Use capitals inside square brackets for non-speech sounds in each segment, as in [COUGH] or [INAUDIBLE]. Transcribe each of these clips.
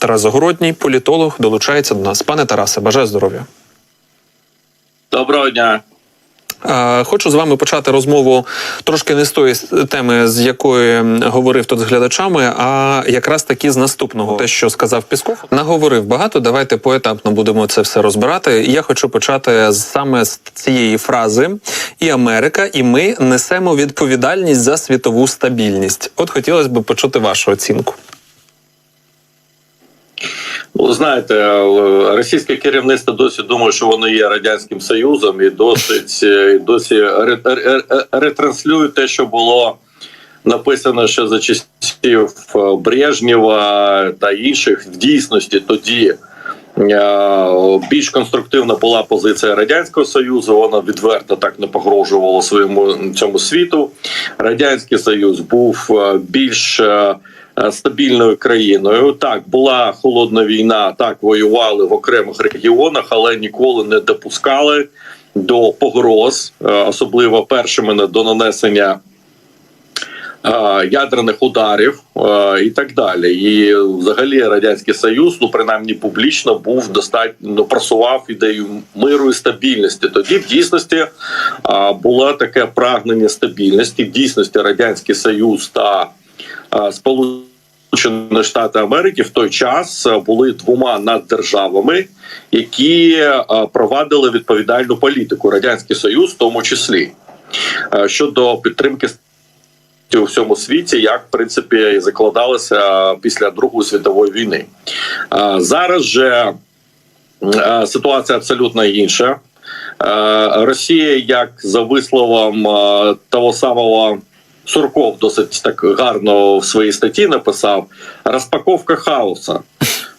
Тарас Загородній, політолог, долучається до нас. Пане Тарасе, бажаю здоров'я. Доброго дня. Е, Хочу з вами почати розмову трошки не з тої теми, з якої говорив тут з глядачами, а якраз таки з наступного, те, що сказав Пісков, наговорив багато. Давайте поетапно будемо це все розбирати. Я хочу почати саме з цієї фрази: і Америка, і ми несемо відповідальність за світову стабільність. От хотілося б почути вашу оцінку. Ну, знаєте, е, російське керівництво досі думає, що воно є радянським союзом, і досить е, досі ре- ре- ре- ретранслює те, що було написано ще за часів е, Брежнєва та інших. В дійсності тоді більш конструктивна була позиція радянського союзу. Вона відверто так не погрожувала своєму цьому світу. Радянський Союз був більш стабільною країною. Так, була холодна війна, так воювали в окремих регіонах, але ніколи не допускали до погроз, е, особливо першими до нанесення. е, Ядерних ударів е, і так далі, і взагалі радянський союз, ну принаймні публічно, був достатньо ну, просував ідею миру і стабільності. Тоді в дійсності е, було таке прагнення стабільності. В дійсності радянський союз та е, Сполучені Штати Америки в той час е, були двома наддержавами, які е, провадили відповідальну політику. Радянський Союз, в тому числі Е, щодо підтримки у всьому світі, як в принципі закладалося після Другої світової війни. Зараз же ситуація абсолютно інша. Росія, як за висловом того самого Сурков, досить так гарно в своїй статті написав: розпаковка хаоса.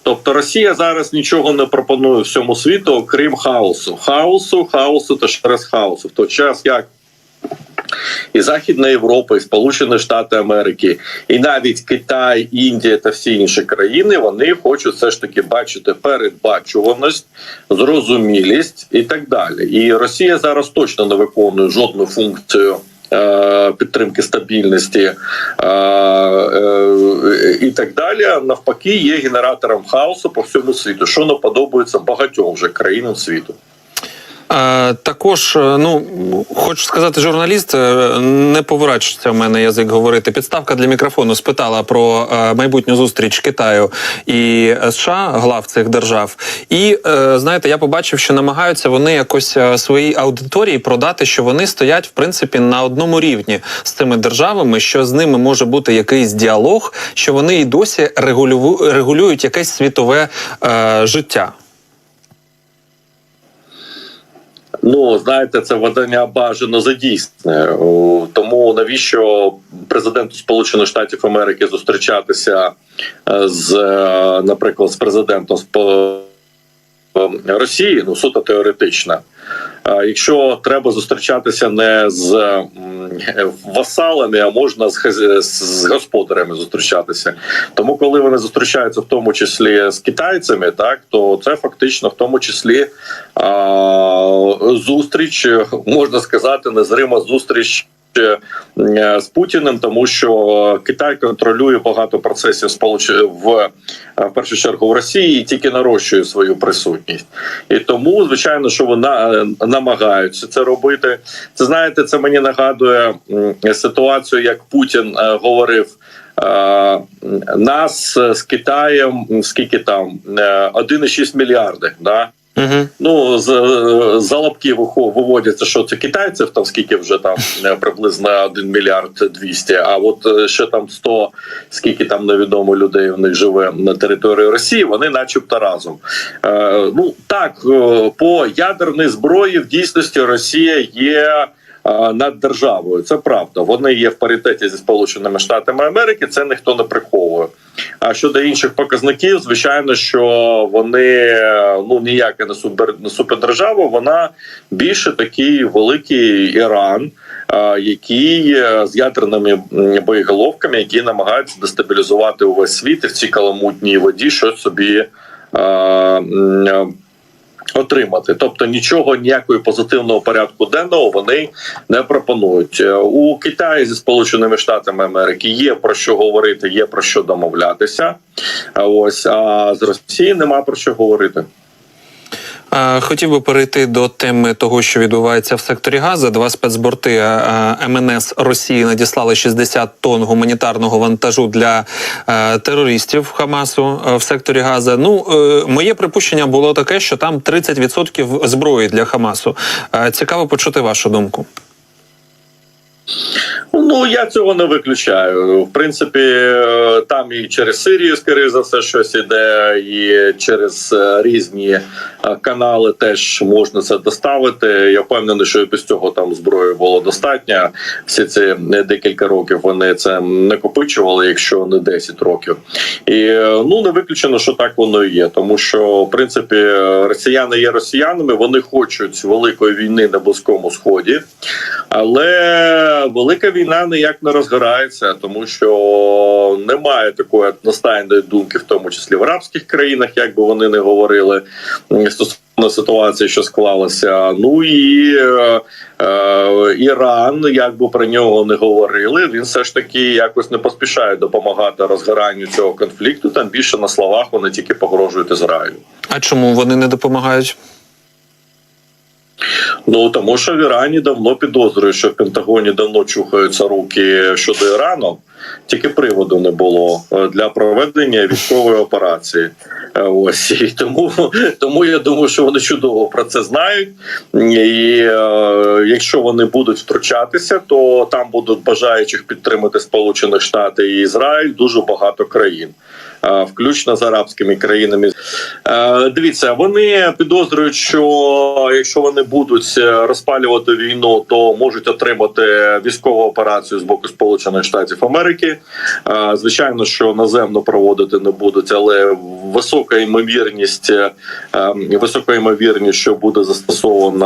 Тобто Росія зараз нічого не пропонує всьому світу, окрім хаосу. Хаосу, хаосу та ще раз хаосу. В той час як і Західна Європа, і Сполучені Штати Америки, і навіть Китай, Індія та всі інші країни вони хочуть все ж таки бачити передбачуваність, зрозумілість і так далі. І Росія зараз точно не виконує жодну функцію. Е, Підтримки стабільності е, е, і так далі, навпаки, є генератором хаосу по всьому світу, що не подобається багатьом вже країнам світу. Також, е, ну хочу сказати, журналіст е, не поворачується в мене язик говорити. Підставка для мікрофону спитала про е, майбутню зустріч Китаю і США, глав цих держав. І знаєте, я побачив, що намагаються вони якось своїй аудиторії продати, що вони стоять в принципі на одному рівні з цими державами, що з ними може бути якийсь діалог, що вони і досі регулюють якесь світове життя. Ну, знаєте, це видання бажано за дійсне. Тому навіщо президенту Сполучених Штатів Америки зустрічатися е, з, е, наприклад, з президентом Росії, ну суто теоретично. Якщо треба зустрічатися не з васалами, а можна з господарями зустрічатися. Тому, коли вони зустрічаються в тому числі з китайцями, так то це фактично в тому числі а, зустріч, можна сказати, незрима зустріч. Е, З Путіним, тому що Китай контролює багато процесів в, е, в першу чергу в Росії і тільки нарощує свою присутність. І тому, звичайно, що вона намагаються це робити. Це знаєте, це мені нагадує ситуацію, як Путін е, говорив. е, Нас е, з Китаєм скільки там Е, 1,6 мільярди. Да? Угу. Ну з за лапки вихо- виводяться, що це китайців, там скільки вже там е, приблизно 1 мільярд 200, А от е, ще там 100, скільки там невідомо людей в них живе на території Росії, вони, начебто, разом. Е, ну так, е, по ядерній зброї в дійсності Росія є. Над державою це правда. Вони є в паритеті зі сполученими штатами Америки. Це ніхто не приховує. А щодо інших показників, звичайно, що вони ну ніяка не супер не супердержава, вона більше такий великий Іран, який з ядерними боєголовками, які намагаються дестабілізувати увесь світ і в цій каламутній воді щось собі. Отримати, тобто нічого ніякої позитивного порядку денного вони не пропонують Е, у Китаї зі Сполученими Штатами Америки. Є про що говорити, є про що домовлятися. Ось а з Росії нема про що говорити. Хотів би перейти до теми того, що відбувається в секторі Газа. Два спецборти МНС Росії надіслали 60 тонн гуманітарного вантажу для е, терористів Хамасу е, в секторі Газа. Ну е, моє припущення було таке, що там 30% зброї для Хамасу. Цікаво почути вашу думку. Ну я цього не виключаю. В принципі, е, там і через Сирію, скоріше за все, щось іде, і через е, різні е, канали теж можна це доставити. Я впевнений, що і без цього там зброї було достатньо. Всі ці декілька років вони це накопичували, якщо не 10 років. І ну не виключено, що так воно і є, тому що в принципі росіяни є росіянами, вони хочуть великої війни на близькому сході. Але велика війна ніяк не розгорається, тому що немає такої одностайної думки, в тому числі в арабських країнах, як би вони не говорили стосовно ситуації, що склалася. Ну і е, е, Іран, як би про нього не говорили, він все ж таки якось не поспішає допомагати розгоранню цього конфлікту. Там більше на словах вони тільки погрожують Ізраїлю. А чому вони не допомагають? Ну тому що в Ірані давно підозрюють, що в Пентагоні давно чухаються руки щодо Ірану. Тільки приводу не було е, для проведення військової операції. Е, Ось і тому, тому я думаю, що вони чудово про це знають. І е, якщо вони будуть втручатися, то там будуть бажаючих підтримати Сполучених Штати і Ізраїль дуже багато країн. е, Включно з арабськими країнами, дивіться, вони підозрюють, що якщо вони будуть розпалювати війну, то можуть отримати військову операцію з боку Сполучених Штатів Америки. Е, Звичайно, що наземно проводити не будуть, але висока ймовірність, е, е, висока ймовірність, що буде застосовано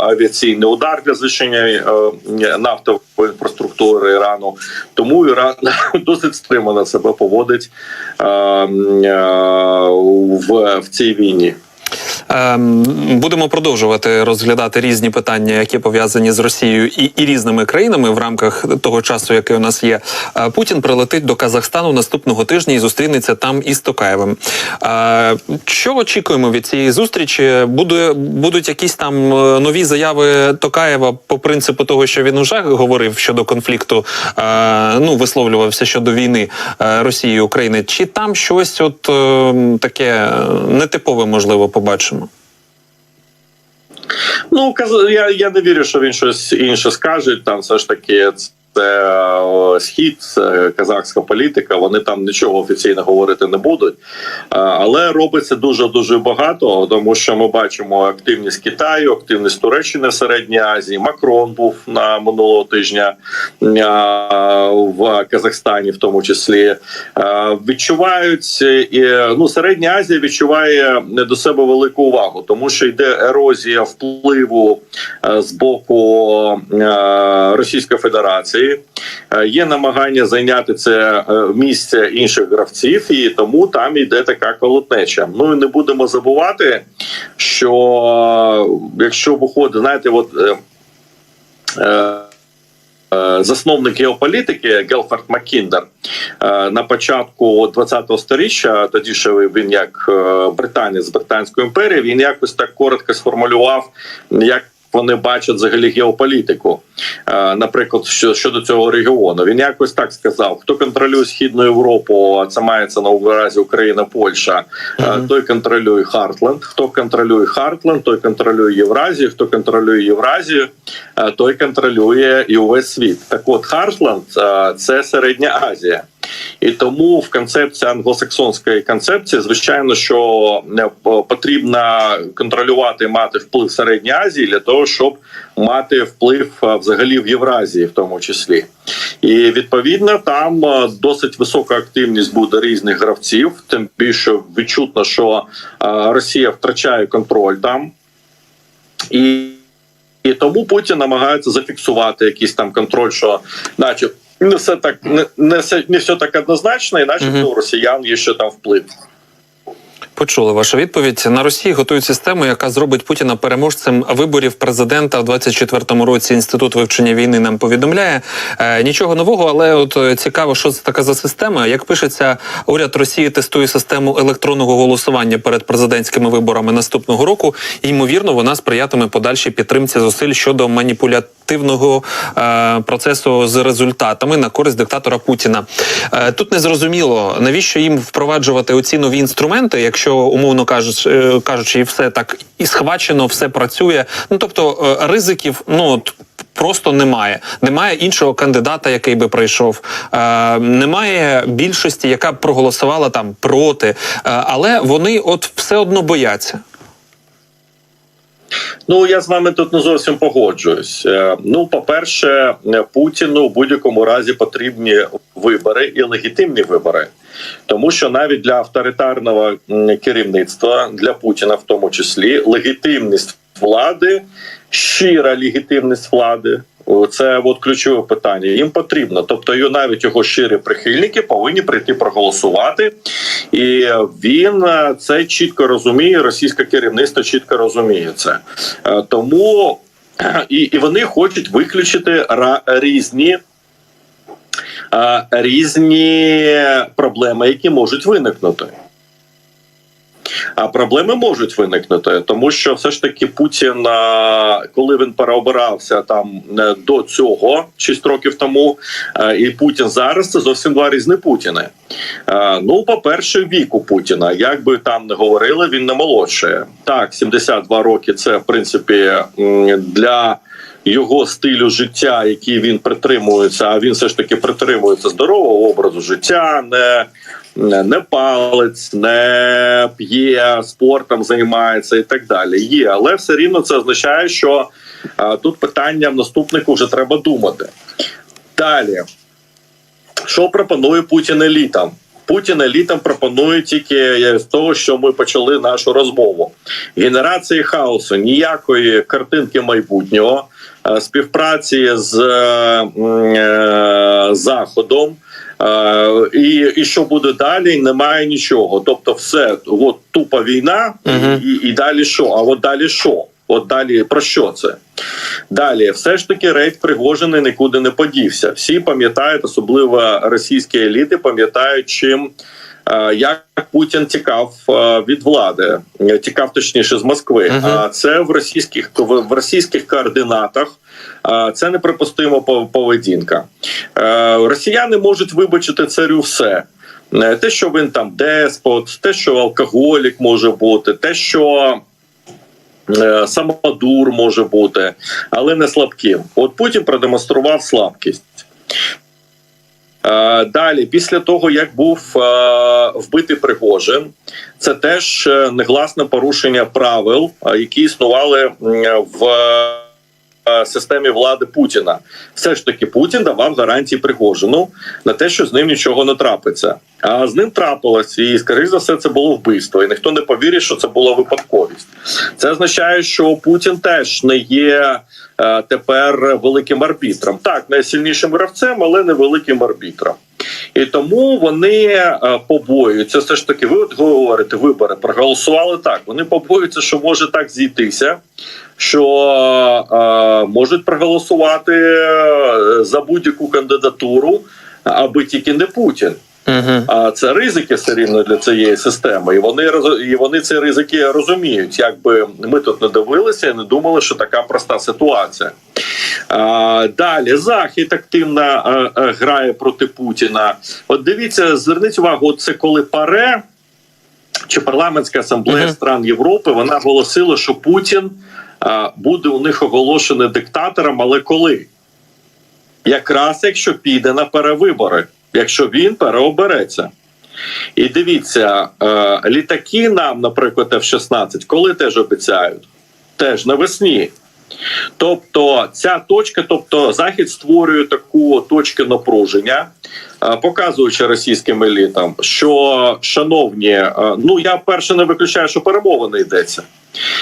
авіаційний удар для знищення е, нафтової інфраструктури Ірану. Тому Іран [LAUGHS] досить стримано себе поводить е, е, в цій війні. Ем, Будемо продовжувати розглядати різні питання, які пов'язані з Росією і, і різними країнами в рамках того часу, який у нас є. Е, Путін прилетить до Казахстану наступного тижня і зустрінеться там із Токаєвим. Е, Що очікуємо від цієї зустрічі? Буде будуть якісь там е, нові заяви Токаєва по принципу того, що він уже говорив щодо конфлікту, ну висловлювався щодо війни Росії і України. Чи там щось от е, таке нетипове можливо побачимо? Ну я, я не вірю, що він щось інше скаже. Там все ж таки це е, схід, це казахська політика. Вони там нічого офіційно говорити не будуть. Е, Але робиться дуже дуже багато, тому що ми бачимо активність Китаю, активність Туреччини в Середній Азії. Макрон був на минулого тижня е, в Казахстані, в тому числі Е, відчувають і ну Середня Азія відчуває до себе велику увагу, тому що йде ерозія впливу е, з боку е, Російської Федерації. Е, Є намагання зайняти це е, місце інших гравців, і тому там йде така колотнеча. Ну і не будемо забувати, що якщо виходить, знаєте, от. е, Засновник геополітики Гелфорд Маккіндер на початку 20-го сторіччя, тоді ще він як британець з британської імперії, він якось так коротко сформулював, як вони бачать взагалі геополітику. Е, Наприклад, що щодо цього регіону, він якось так сказав: хто контролює східну Європу, а це мається на увазі Україна, Польща, е, той контролює Хартленд. Хто контролює Хартленд, той контролює Євразію. Хто контролює Євразію, е, той контролює і увесь світ. Так от Хартленд це Середня Азія. І тому в концепції англосаксонської концепції, звичайно, що е, потрібно контролювати мати вплив в Середній Азії для того, щоб мати вплив е, взагалі в Євразії, в тому числі. І відповідно там е, досить висока активність буде різних гравців. Тим більше відчутно, що Росія втрачає контроль там. І і тому Путін намагається зафіксувати якийсь там контроль, що, наче не все так не, не все не все так однозначно, і наче Мгм. у росіян є ще там вплив. Почули вашу відповідь. На Росії готують систему, яка зробить Путіна переможцем виборів президента в 24-му році. Інститут вивчення війни нам повідомляє. Е, нічого нового, але от е, цікаво, що це така за система. Як пишеться, уряд Росії тестує систему електронного голосування перед президентськими виборами наступного року. І, ймовірно, вона сприятиме подальшій підтримці зусиль щодо маніпулятивного е, процесу з результатами на користь диктатора Путіна. Е, тут не зрозуміло, навіщо їм впроваджувати оці нові інструменти, якщо умовно кажучи, е, кажучи, і все так і схвачено, все працює. Ну тобто е, ризиків, ну от. Просто немає. Немає іншого кандидата, який би прийшов. Е, немає більшості, яка б проголосувала там проти. Е, але вони от все одно бояться. Ну я з вами тут не зовсім погоджуюсь. Е, Ну, по-перше, Путіну в будь-якому разі потрібні вибори і легітимні вибори, тому що навіть для авторитарного керівництва для Путіна, в тому числі, легітимність влади, щира легітимність влади. Це от ключове питання. Їм потрібно. Тобто, навіть його щирі прихильники повинні прийти проголосувати, і він е, це чітко розуміє. Російське керівництво чітко розуміє це. Е, Тому е, і, і вони хочуть виключити різні. Різні проблеми, які можуть виникнути. А проблеми можуть виникнути, тому що все ж таки Путін, коли він переобирався там е, до цього 6 років тому, е, і Путін зараз це зовсім два різні Путіни. Е, Ну, по-перше, віку Путіна, як би там не говорили, він не молодшає. Так, 72 роки це в принципі для. Його стилю життя, який він притримується, а він все ж таки притримується здорового образу життя, не не палець, не п'є, спортом займається і так далі. Є, але все рівно це означає, що а, тут питання в наступнику вже треба думати. Далі, що пропонує Путін елітам? Путін елітам пропонує тільки з того, що ми почали нашу розмову. Генерації хаосу, ніякої картинки майбутнього, е, співпраці з е, е, Заходом. Е, і, і що буде далі? Немає нічого. Тобто, все от тупа війна, угу. і, і далі що? А от далі що? От далі про що це? Далі, все ж таки, рейд Пригожини нікуди не подівся. Всі пам'ятають, особливо російські еліти, пам'ятають, чим як Путін тікав від влади, тікав точніше з Москви. А це в російських в російських координатах. Це неприпустима поведінка. Росіяни можуть вибачити царю все. Е, Те, що він там деспот, те, що алкоголік може бути, те, що е, самодур може бути, але не слабким. От Путін продемонстрував слабкість. Е, Далі, після того, як був е, вбитий Пригожин, це теж е, негласне порушення правил, які існували в системі влади Путіна. Все ж таки, Путін давав гарантії Пригожину на те, що з ним нічого не трапиться. А з ним трапилось, і скоріш за все, це було вбивство. І ніхто не повірить, що це була випадковість. Це означає, що Путін теж не є е, тепер великим арбітром. Так, найсильнішим гравцем, але не великим арбітром. І тому вони е, побоюються. Все ж таки, ви от говорите, вибори проголосували так. Вони побоюються, що може так зійтися, що е, можуть проголосувати е, за будь-яку кандидатуру, аби тільки не Путін. А це ризики все рівно для цієї системи, і вони і вони ці ризики розуміють. Якби ми тут не дивилися і не думали, що така проста ситуація. А, далі захід активно а, а, грає проти Путіна. От дивіться, зверніть увагу, от це коли паре. Чи парламентська асамблея Мгм. стран Європи вона оголосила, що Путін буде у них оголошений диктатором, але коли? Якраз якщо піде на перевибори, якщо він переобереться. І дивіться, е, літаки нам, наприклад, F-16, коли теж обіцяють? Теж навесні. Тобто ця точка, тобто Захід створює таку точку напруження, е, показуючи російським елітам, що шановні, е, ну я перше не виключаю, що перемовини йдеться.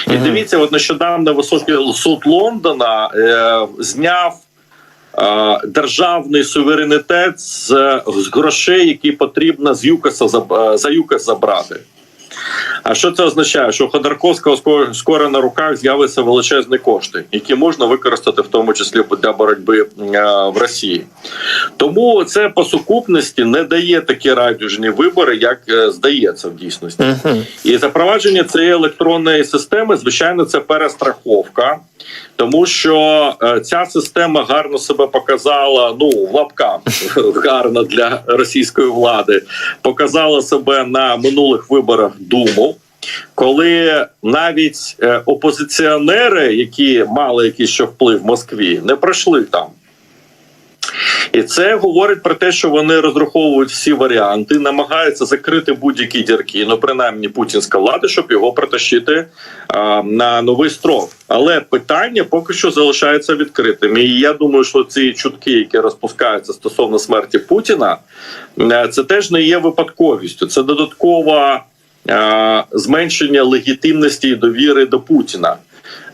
І дивіться, от нещодавно високий суд Лондона е, зняв е, державний суверенітет з, з грошей, які потрібно з ЮКАСа заб- е, за ЮКАС забрати. А що це означає? Що Ходорковського скоро, на руках з'явиться величезні кошти, які можна використати в тому числі для боротьби е, в Росії. Тому це по сукупності не дає такі радіжні вибори, як е, здається в дійсності. І запровадження цієї електронної системи, звичайно, це перестраховка, тому що е, ця система гарно себе показала. Ну в лапках [LAUGHS] гарно для російської влади, показала себе на минулих виборах Думу. Коли навіть е, опозиціонери, які мали якийсь ще вплив в Москві, не пройшли там. І це говорить про те, що вони розраховують всі варіанти, намагаються закрити будь-які дірки, ну принаймні путінська влада, щоб його протащити а, на новий строк. Але питання поки що залишається відкритим. І я думаю, що ці чутки, які розпускаються стосовно смерті Путіна, е, це теж не є випадковістю. Це додаткова е, зменшення легітимності і довіри до Путіна.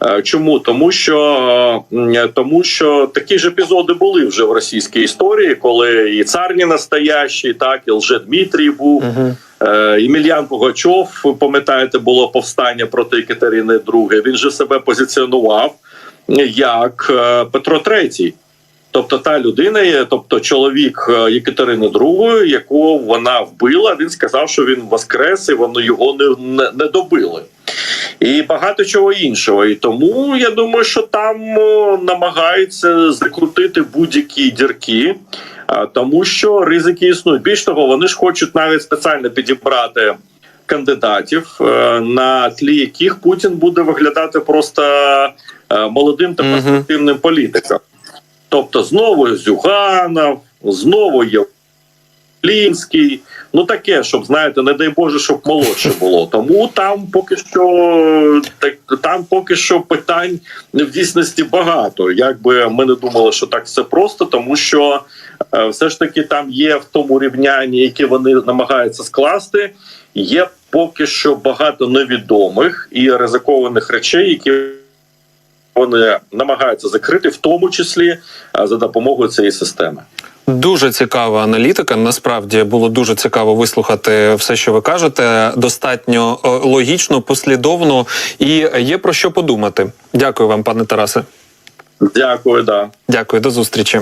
Е, Чому тому, що е, тому, що такі ж епізоди були вже в російській історії, коли і цар не настоящий, так і Лжедмитрій був. Мгм. Е, Імельян Пугачов, пам'ятаєте, було повстання проти Екатерини II. Він же себе позиціонував як е, Петро III. Тобто та людина, є- тобто чоловік Єкатерини II, яку вона вбила, він сказав, що він воскрес, і воно його не, не, не добили. І багато чого іншого. І тому я думаю, що там намагаються закрутити будь-які дірки, тому що ризики існують. Більш того, вони ж хочуть навіть спеціально підібрати кандидатів, е, на тлі яких Путін буде виглядати просто е, молодим та перспективним політиком. Тобто знову Зюганов, знову Євлінський. Ну таке, щоб знаєте, не дай Боже, щоб молодше було. Тому там поки що так там поки що питань в дійсності багато. Якби ми не думали, що так все просто, тому що е, все ж таки там є в тому рівнянні, яке вони намагаються скласти. Є поки що багато невідомих і ризикованих речей, які вони намагаються закрити, в тому числі е, за допомогою цієї системи. Дуже цікава аналітика. Насправді було дуже цікаво вислухати все, що ви кажете. Достатньо е, логічно, послідовно і є про що подумати. Дякую вам, пане Тарасе. Дякую, да. Дякую, до зустрічі.